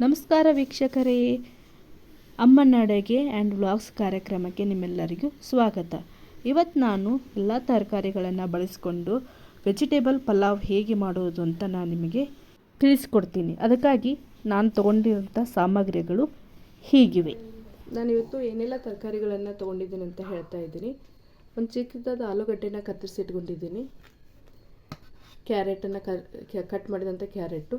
ನಮಸ್ಕಾರ ವೀಕ್ಷಕರೇ. ಅಮ್ಮನ ಅಡುಗೆ ಆ್ಯಂಡ್ ವ್ಲಾಗ್ಸ್ ಕಾರ್ಯಕ್ರಮಕ್ಕೆ ನಿಮ್ಮೆಲ್ಲರಿಗೂ ಸ್ವಾಗತ. ಇವತ್ತು ನಾನು ಎಲ್ಲ ತರಕಾರಿಗಳನ್ನು ಬಳಸಿಕೊಂಡು ವೆಜಿಟೇಬಲ್ ಪಲಾವ್ ಹೇಗೆ ಮಾಡೋದು ಅಂತ ನಾನು ನಿಮಗೆ ತಿಳಿಸ್ಕೊಡ್ತೀನಿ. ಅದಕ್ಕಾಗಿ ನಾನು ತೊಗೊಂಡಿರೋಂಥ ಸಾಮಗ್ರಿಗಳು ಹೀಗಿವೆ. ನಾನಿವತ್ತು ಏನೆಲ್ಲ ತರಕಾರಿಗಳನ್ನು ತೊಗೊಂಡಿದ್ದೀನಿ ಅಂತ ಹೇಳ್ತಾ ಇದ್ದೀನಿ. ಒಂದು ಚಿಕ್ಕದಾದ ಆಲೂಗಡ್ಡೆನ ಕತ್ತರಿಸಿಟ್ಕೊಂಡಿದ್ದೀನಿ. ಕ್ಯಾರೆಟನ್ನು ಕಟ್ ಮಾಡಿದಂಥ ಕ್ಯಾರೆಟು.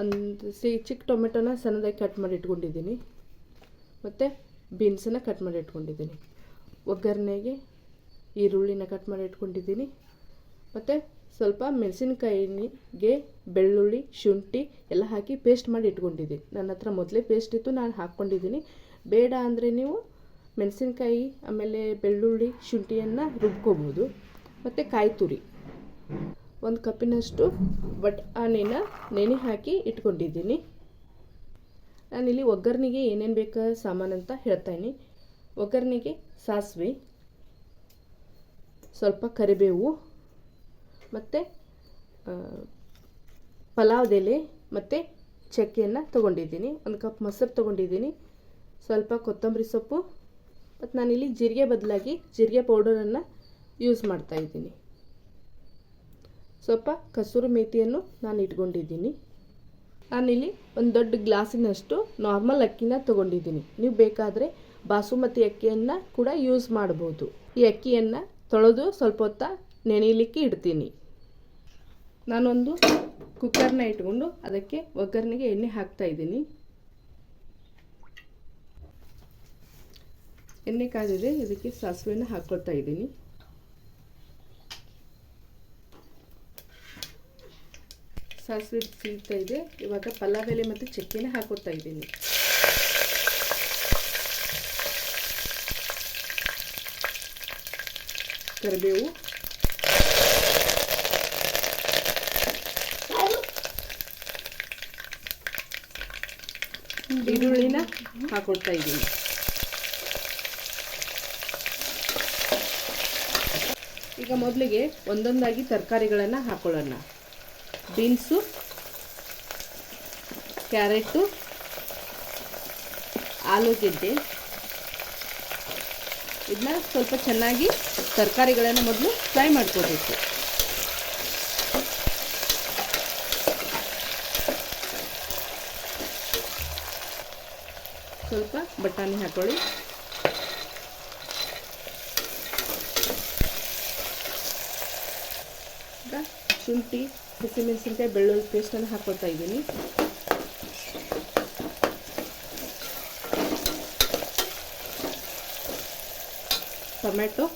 ಒಂದು ಸಿ ಚಿಕ್ಕ ಟೊಮೆಟೊನ ಸಣ್ಣದಾಗಿ ಕಟ್ ಮಾಡಿ ಇಟ್ಕೊಂಡಿದ್ದೀನಿ. ಮತ್ತು ಬೀನ್ಸನ್ನು ಕಟ್ ಮಾಡಿ ಇಟ್ಕೊಂಡಿದ್ದೀನಿ. ಒಗ್ಗರಣೆಗೆ ಈರುಳ್ಳಿನ ಕಟ್ ಮಾಡಿ ಇಟ್ಕೊಂಡಿದ್ದೀನಿ. ಮತ್ತು ಸ್ವಲ್ಪ ಮೆಣಸಿನ್ಕಾಯಿಗೆ ಬೆಳ್ಳುಳ್ಳಿ, ಶುಂಠಿ ಎಲ್ಲ ಹಾಕಿ ಪೇಸ್ಟ್ ಮಾಡಿ ಇಟ್ಕೊಂಡಿದ್ದೀನಿ. ನನ್ನ ಹತ್ರ ಮೊದಲೇ ಪೇಸ್ಟ್ ಇತ್ತು, ನಾನು ಹಾಕ್ಕೊಂಡಿದ್ದೀನಿ ಬೇಡ ಅಂದರೆ ನೀವು ಮೆಣಸಿನ್ಕಾಯಿ, ಆಮೇಲೆ ಬೆಳ್ಳುಳ್ಳಿ, ಶುಂಠಿಯನ್ನು ರುಬ್ಕೋಬೋದು. ಮತ್ತು ಕಾಯಿ ತುರಿ ಒಂದು ಕಪ್ಪಿನಷ್ಟು ಬಟಾಣಿನ ನೆನೆ ಹಾಕಿ ಇಟ್ಕೊಂಡಿದ್ದೀನಿ. ನಾನಿಲ್ಲಿ ಒಗ್ಗರಣೆಗೆ ಏನೇನು ಬೇಕು ಸಾಮಾನು ಅಂತ ಹೇಳ್ತಾಯಿನಿ ಒಗ್ಗರಣೆಗೆ ಸಾಸಿವೆ, ಸ್ವಲ್ಪ ಕರಿಬೇವು, ಮತ್ತು ಪಲಾವ್ದೆಲೆ ಮತ್ತು ಚಕ್ಕೆಯನ್ನು ತೊಗೊಂಡಿದ್ದೀನಿ. ಒಂದು ಕಪ್ ಮೊಸರು ತೊಗೊಂಡಿದ್ದೀನಿ. ಸ್ವಲ್ಪ ಕೊತ್ತಂಬರಿ ಸೊಪ್ಪು, ಮತ್ತು ನಾನಿಲ್ಲಿ ಜೀರಿಗೆ ಬದಲಾಗಿ ಜೀರಿಗೆ ಪೌಡರನ್ನು ಯೂಸ್ ಮಾಡ್ತಾಯಿದ್ದೀನಿ ಸ್ವಲ್ಪ ಕಸೂರು ಮೇಥಿಯನ್ನು ನಾನು ಇಟ್ಕೊಂಡಿದ್ದೀನಿ. ನಾನಿಲ್ಲಿ ಒಂದು ದೊಡ್ಡ ಗ್ಲಾಸಿನಷ್ಟು ನಾರ್ಮಲ್ ಅಕ್ಕಿನ ತೊಗೊಂಡಿದ್ದೀನಿ. ನೀವು ಬೇಕಾದರೆ ಬಾಸುಮತಿ ಅಕ್ಕಿಯನ್ನು ಕೂಡ ಯೂಸ್ ಮಾಡ್ಬೋದು. ಈ ಅಕ್ಕಿಯನ್ನು ತೊಳೆದು ಸ್ವಲ್ಪ ಹೊತ್ತ ನೆನೆಯಲಿಕ್ಕೆ ಇಡ್ತೀನಿ. ನಾನೊಂದು ಕುಕ್ಕರ್ನ ಇಟ್ಕೊಂಡು ಅದಕ್ಕೆ ಒಗ್ಗರಣೆಗೆ ಎಣ್ಣೆ ಹಾಕ್ತಾ ಇದ್ದೀನಿ. ಎಣ್ಣೆ ಕಾದಿದೆ ಇದಕ್ಕೆ ಸಾಸಿವೆನ ಹಾಕ್ಕೊಳ್ತಾ ಇದ್ದೀನಿ. ಸಾಸಿವೆ ಸಿಗ್ತಾ ಇದೆ. ಇವಾಗ ಪಲಾವ್ ಎಲೆ ಮತ್ತು ಚಕ್ಕೆನ ಹಾಕೋತಾ ಇದ್ದೀನಿ. ಕರಿಬೇವು. ಈರುಳ್ಳಿನ ಹಾಕೊಡ್ತಾ ಇದ್ದೀನಿ. ಈಗ ಮೊದಲಿಗೆ ಒಂದೊಂದಾಗಿ ತರಕಾರಿಗಳನ್ನು ಹಾಕೊಳ್ಳೋಣ. ಬೀನ್ಸು ಕ್ಯಾರೆಟು ಆಲೂಗೆಡ್ಡೆ ಇದನ್ನ ಸ್ವಲ್ಪ ಚೆನ್ನಾಗಿ ತರಕಾರಿಗಳನ್ನು ಮೊದಲು ಫ್ರೈ ಮಾಡ್ಕೋಬೇಕು. ಸ್ವಲ್ಪ ಬಟಾಣಿ ಹಾಕೊಳ್ಳಿ ಈಗ ಶುಂಠಿ, ಹಸಿಮೆಣಸಿನ್ಕಾಯಿ, ಬೆಳ್ಳುಳ್ಳಿ ಪೇಸ್ಟನ್ನು ಹಾಕ್ಕೊಳ್ತಾ ಇದ್ದೀನಿ. ಟೊಮೆಟೊ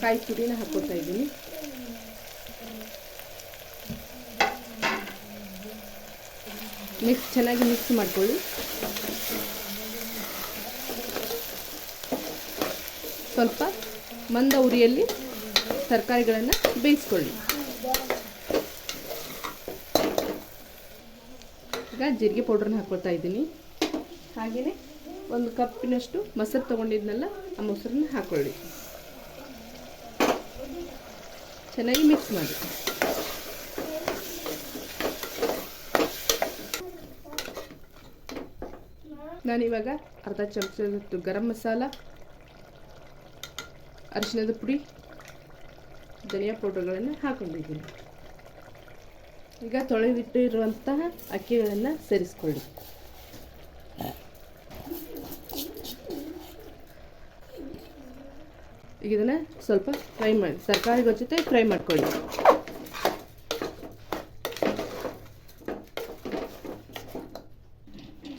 ಕಾಯಿ ಪುರಿನ ಹಾಕ್ಕೊಳ್ತಾ ಇದ್ದೀನಿ. ಮಿಕ್ಸ್ ಚೆನ್ನಾಗಿ ಮಿಕ್ಸ್ ಮಾಡ್ಕೊಳ್ಳಿ. ಸ್ವಲ್ಪ ಮಂದ ಉರಿಯಲ್ಲಿ ತರಕಾರಿಗಳನ್ನು ಬೇಯಿಸ್ಕೊಳ್ಳಿ. ಈಗ ಜೀರಿಗೆ ಪೌಡ್ರನ್ನ ಹಾಕ್ಕೊಳ್ತಾ ಇದ್ದೀನಿ. ಹಾಗೆಯೇ ಒಂದು ಕಪ್ಪಿನಷ್ಟು ಮೊಸರು ತೊಗೊಂಡಿದ್ನಲ್ಲ, ಆ ಮೊಸರನ್ನ ಹಾಕ್ಕೊಳ್ಳಿ ಚೆನ್ನಾಗಿ ಮಿಕ್ಸ್ ಮಾಡಿ. ನಾನಿವಾಗ ಅರ್ಧ ಚಮಚದಷ್ಟು ಗರಂ ಮಸಾಲ ಅರಿಶಿಣದ ಪುಡಿ, ಧನಿಯಾ ಪೌಡರ್ಗಳನ್ನು ಹಾಕೊಂಡಿದ್ದೀನಿ. ಈಗ ತೊಳೆದಿಟ್ಟಿರುವಂತಹ ಅಕ್ಕಿಗಳನ್ನು ಸೇರಿಸ್ಕೊಳ್ಳಿ. ಈಗ ಇದನ್ನು ಸ್ವಲ್ಪ ಫ್ರೈ ಮಾಡಿ ತರಕಾರಿ ಜೊತೆ ಫ್ರೈ ಮಾಡ್ಕೊಳ್ಳಿ.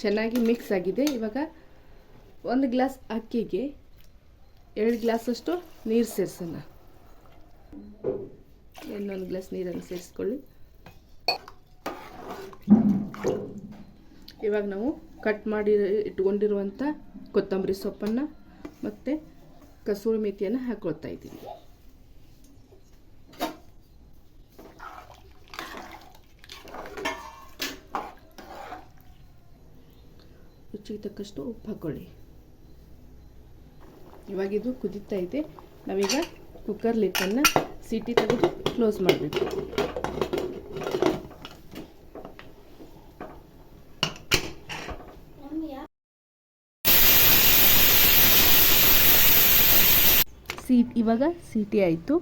ಚೆನ್ನಾಗಿ ಮಿಕ್ಸ್ ಆಗಿದೆ. ಇವಾಗ ಒಂದು ಗ್ಲಾಸ್ ಅಕ್ಕಿಗೆ ಎರಡು ಗ್ಲಾಸಷ್ಟು ನೀರು ಸೇರಿಸೋಣ. ಇನ್ನೊಂದು ಗ್ಲಾಸ್ ನೀರನ್ನು ಸೇರಿಸ್ಕೊಳ್ಳಿ. ಇವಾಗ ನಾವು ಕಟ್ ಮಾಡಿ ಇಟ್ಕೊಂಡಿರುವಂಥ ಕೊತ್ತಂಬರಿ ಸೊಪ್ಪನ್ನು ಮತ್ತು ಕಸೂರಿ ಮೆಥಿಯನ್ನು ಹಾಕ್ಕೊಳ್ತಾ ಇದ್ದೀವಿ. ರುಚಿಗೆ ತಕ್ಕಷ್ಟು ಉಪ್ಪು ಹಾಕ್ಕೊಳ್ಳಿ ಇವಾಗ ಇದು ಕುದೀತಾ ಇದೆ. ನಾವೀಗ ಕುಕ್ಕರ್ ಲಿಟ್ಟನ್ನು ಸಿಟಿ ತೆಗೆದು ಕ್ಲೋಸ್ ಮಾಡಬೇಕು. ಸೀಟ್ ಇವಾಗ ಸೀಟಿ ಆಯಿತು.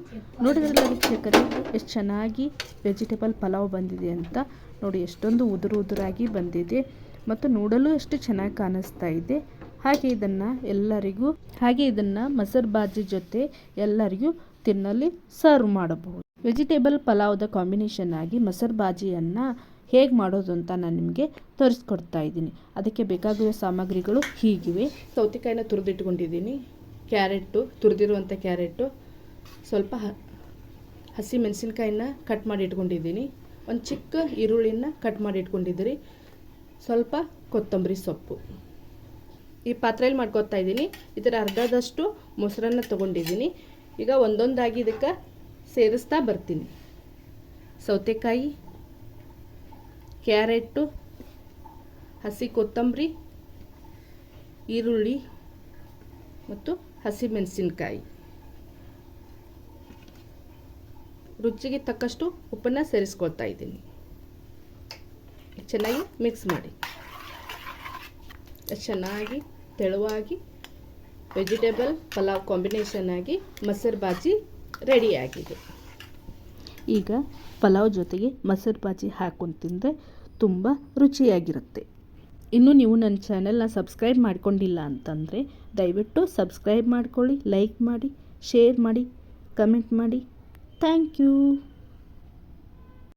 ನೋಡಿದ್ರಲ್ಲ ವೀಕ್ಷಕರೇ, ಎಷ್ಟು ಚೆನ್ನಾಗಿ ವೆಜಿಟೇಬಲ್ ಪಲಾವ್ ಬಂದಿದೆ ಅಂತ. ನೋಡಿ, ಎಷ್ಟೊಂದು ಉದುರು ಉದುರಾಗಿ ಬಂದಿದೆ. ಮತ್ತು ನೋಡಲು ಎಷ್ಟು ಚೆನ್ನಾಗಿ ಕಾಣಿಸ್ತಾ ಇದೆ. ಹಾಗೆ ಇದನ್ನು ಎಲ್ಲರಿಗೂ, ಹಾಗೆ ಇದನ್ನು ಮೊಸರು ಬಾಜಿ ಜೊತೆ ಎಲ್ಲರಿಗೂ ತಿನ್ನಲಿ ಸರ್ವ್ ಮಾಡಬಹುದು. ವೆಜಿಟೇಬಲ್ ಪಲಾವ್ದ ಕಾಂಬಿನೇಷನ್ ಆಗಿ ಮೊಸರು ಬಾಜಿಯನ್ನು ಹೇಗೆ ಮಾಡೋದು ಅಂತ ನಾನು ನಿಮಗೆ ತೋರಿಸ್ಕೊಡ್ತಾ ಇದ್ದೀನಿ. ಅದಕ್ಕೆ ಬೇಕಾಗಿರೋ ಸಾಮಗ್ರಿಗಳು ಹೀಗಿವೆ. ಸೌತೆಕಾಯಿನ ತುರಿದಿಟ್ಕೊಂಡಿದ್ದೀನಿ. ಕ್ಯಾರೆಟು ತುರಿದಿರುವಂಥ ಕ್ಯಾರೆಟು ಸ್ವಲ್ಪ ಹಸಿ ಮೆಣಸಿನ್ಕಾಯಿನ ಕಟ್ ಮಾಡಿ ಇಟ್ಕೊಂಡಿದ್ದೀನಿ. ಒಂದು ಚಿಕ್ಕ ಈರುಳ್ಳಿನ ಕಟ್ ಮಾಡಿ ಇಟ್ಕೊಂಡಿದ್ದೀರಿ. ಸ್ವಲ್ಪ ಕೊತ್ತಂಬರಿ ಸೊಪ್ಪು. ಈ ಪಾತ್ರೆಯಲ್ಲಿ ಮಾಡ್ಕೊತಾ ಇದ್ದೀನಿ. ಇದರ ಅರ್ಧದಷ್ಟು ಮೊಸರನ್ನ ತೊಗೊಂಡಿದ್ದೀನಿ. ಈಗ ಒಂದೊಂದಾಗಿ ಇದಕ್ಕೆ ಸೇರಿಸ್ತಾ ಬರ್ತೀನಿ. ಸೌತೆಕಾಯಿ, ಕ್ಯಾರೆಟು, ಹಸಿ ಕೊತ್ತಂಬರಿ, ಈರುಳ್ಳಿ ಮತ್ತು ಹಸಿ ಮೆಣಸಿನ್ಕಾಯಿ. ರುಚಿಗೆ ತಕ್ಕಷ್ಟು ಉಪ್ಪನ್ನು ಸೇರಿಸ್ಕೊಳ್ತಾ ಇದ್ದೀನಿ. ಚೆನ್ನಾಗಿ ಮಿಕ್ಸ್ ಮಾಡಿ. ಚೆನ್ನಾಗಿ ತೆಳುವಾಗಿ ವೆಜಿಟೇಬಲ್ ಪಲಾವ್ ಕಾಂಬಿನೇಷನ್ ಆಗಿ ಮೊಸರು ಬಾಜಿ ರೆಡಿಯಾಗಿದೆ ಈಗ ಪಲಾವ್ ಜೊತೆಗೆ ಮೊಸರು ಬಾಜಿ ಹಾಕೊಂಡು ತಿಂದರೆ ತುಂಬ ರುಚಿಯಾಗಿರುತ್ತೆ. ಇನ್ನು ನೀವು ನನ್ನ ಚಾನೆಲ್ನ ಸಬ್ಸ್ಕ್ರೈಬ್ ಮಾಡ್ಕೊಂಡಿಲ್ಲ ಅಂತಂದರೆ ದಯವಿಟ್ಟು ಸಬ್ಸ್ಕ್ರೈಬ್ ಮಾಡ್ಕೊಳ್ಳಿ ಲೈಕ್ ಮಾಡಿ ಶೇರ್ ಮಾಡಿ ಕಮೆಂಟ್ ಮಾಡಿ. Thank you